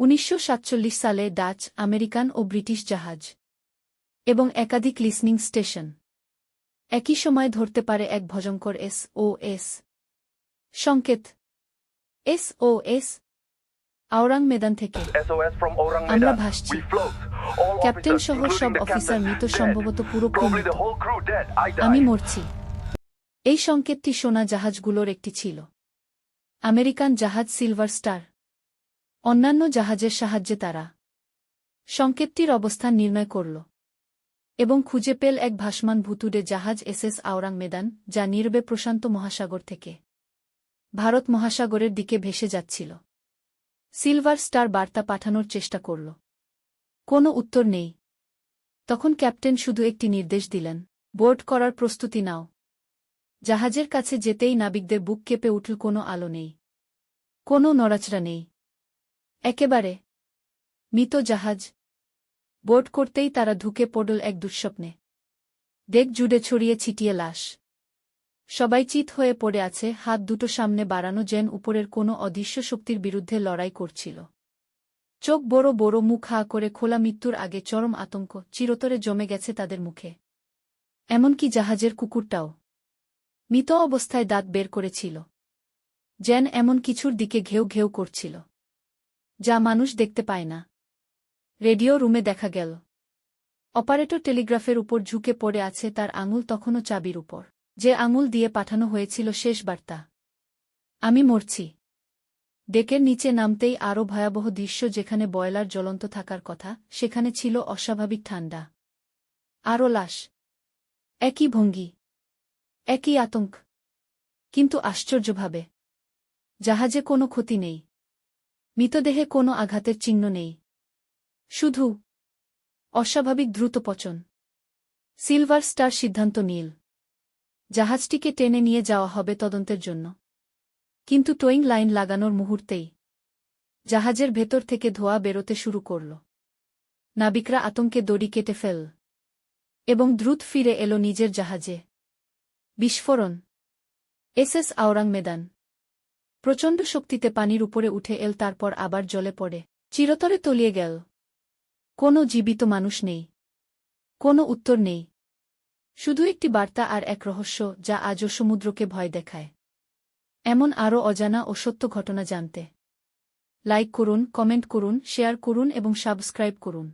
উনিশশো সাতচল্লিশ সালে ডাচ আমেরিকান ও ব্রিটিশ জাহাজ এবং একাধিক লিসনিং স্টেশন একই সময় ধরতে পারে এক ভজঙ্কর এস ও এস। সংকেত S O S Ourang Medan থেকে। আমরা ভাসছি। ক্যাপ্টেন সহ সব অফিসার মৃত সম্ভবত পুরো. আমি মরছি। এই সংকেতটি সোনা জাহাজগুলোর একটি ছিল। আমেরিকান জাহাজ সিলভার স্টার। অন্যান্য জাহাজের সাহায্যে তারা সংকেতটির অবস্থান নির্ণয় করল এবং খুঁজে পেল এক ভাসমান ভুতুড়ে জাহাজ এসএস আওরাং মেদান, যা নীরবে প্রশান্ত মহাসাগর থেকে ভারত মহাসাগরের দিকে ভেসে যাচ্ছিল। সিলভার স্টার বার্তা পাঠানোর চেষ্টা করল। কোনো উত্তর নেই। তখন ক্যাপ্টেন শুধু একটি নির্দেশ দিলেন, বোর্ড করার প্রস্তুতি নাও। জাহাজের কাছে যেতেই নাবিকদের বুক কেঁপে উঠল, কোনো আলো নেই। কোনো নড়াচড়া নেই। একেবারে। মৃত জাহাজ। বোর্ড করতেই তারা ঢুকে পড়ল এক দুঃস্বপ্নে। দেখ জুড়ে ছড়িয়ে ছিটিয়ে লাশ। সবাই চিত হয়ে পড়ে আছে, হাত দুটো সামনে বাড়ানো যেন উপরের কোনো অদৃশ্য শক্তির বিরুদ্ধে লড়াই করছিল। চোখ বড় বড়, মুখ হা করে, খোলা মৃত্যুর আগে চরম আতঙ্ক, চিরতরে জমে গেছে তাদের মুখে। এমনকি জাহাজের কুকুরটাও। মৃত অবস্থায় দাঁত বের করেছিল। যেন এমন কিছুর দিকে ঘেউ ঘেউ করছিল। যা মানুষ দেখতে পায় না। রেডিও রুমে দেখা গেল। অপারেটর টেলিগ্রাফের উপর ঝুঁকে পড়ে আছে তার আঙুল তখনও চাবির উপর। যে আঙুল দিয়ে পাঠানো হয়েছিল শেষ বার্তা। আমি মরছি। ডেকের নিচে নামতেই আরও ভয়াবহ দৃশ্য যেখানে বয়লার জ্বলন্ত থাকার কথা, সেখানে ছিল অস্বাভাবিক ঠান্ডা। আরও লাশ। একই ভঙ্গি। একই আতঙ্ক। কিন্তু আশ্চর্যভাবে। জাহাজে কোনো ক্ষতি নেই। মৃতদেহে কোনো আঘাতের চিহ্ন নেই। শুধু অস্বাভাবিক দ্রুত পচন। সিলভার স্টার সিদ্ধান্ত নীল। জাহাজটিকে টেনে নিয়ে যাওয়া হবে তদন্তের জন্য। কিন্তু টোয়িং লাইন লাগানোর মুহূর্তেই জাহাজের ভেতর থেকে ধোয়া বেরোতে শুরু করল। নাবিকরা আতঙ্কে দড়ি কেটে ফেল এবং দ্রুত ফিরে এলো নিজের জাহাজে। বিস্ফোরণ। এসএস আওরাং মেদান প্রচণ্ড শক্তিতে পানির উপরে উঠে এল, তারপর আবার জলে পড়ে। চিরতরে তলিয়ে গেল। কোনো জীবিত মানুষ নেই। কোনো উত্তর নেই। শুধু একটি বার্তা আর এক রহস্য, যা আজও সমুদ্রকে ভয় দেখায়। এমন আরও অজানা ও সত্য ঘটনা জানতে। লাইক করুন, কমেন্ট করুন, শেয়ার করুন এবং সাবস্ক্রাইব করুন।